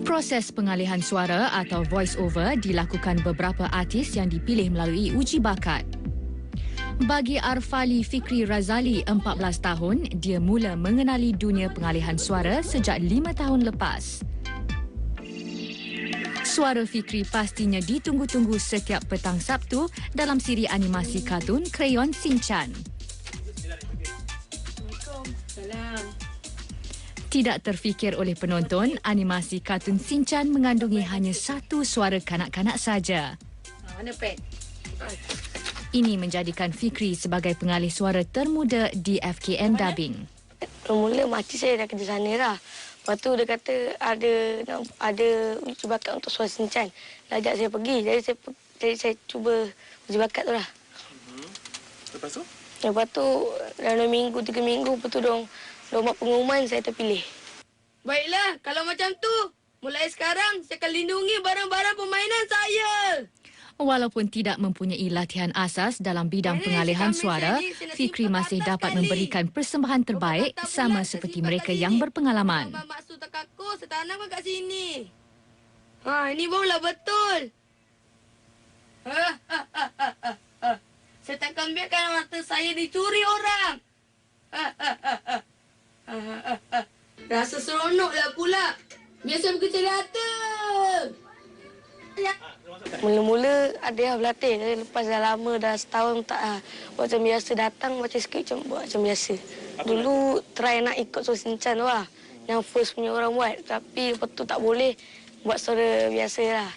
Proses pengalihan suara atau voice over dilakukan beberapa artis yang dipilih melalui uji bakat. Bagi Arfali Fikri Razali, 14 tahun, dia mula mengenali dunia pengalihan suara sejak 5 tahun lepas. Suara Fikri pastinya ditunggu-tunggu setiap petang Sabtu dalam siri animasi kartun Crayon Sinchan. Tidak terfikir oleh penonton, animasi kartun Sinchan mengandungi hanya satu suara kanak-kanak saja. Ha, mana pet? Ini menjadikan Fikri sebagai pengalih suara termuda di FKM Dubbing. Mula makcik saya dah kerja sana lah. Lepas tu dia kata ada ada uji bakat untuk suara Sinchan. Dia ajak saya pergi. Jadi saya jadi saya cuba uji bakat tu lah. Lepas tu? Lepas tu dalam dua minggu, tiga minggu, lepas tu dong, buat pengumuman saya terpilih. Baiklah, kalau macam tu, mulai sekarang saya akan lindungi barang-barang permainan saya. Walaupun tidak mempunyai latihan asas dalam bidang pengalihan suara, Fikri masih dapat memberikan persembahan terbaik sama seperti mereka yang berpengalaman. Maksud tak kaku, saya tanamkan kat sini. Ha, ini barulah betul. Ha, ha, ha, ha, ha, ha. Saya takkan biarkan mata saya dicuri orang. Ha, ha, ha, ha. Ha, ha, ha, ha. Rasa seronoklah pula. Biasa bekerja datang. Ya. Mula-mula ada yang berlatih. Jadi lepas dah lama, dah setahun tak ah, buat macam biasa datang, baca skrip macam buat macam biasa. Dulu try nak ikut suara Sinchan tu lah. Yang first punya orang buat. Tapi lepas tu tak boleh buat suara biasa lah.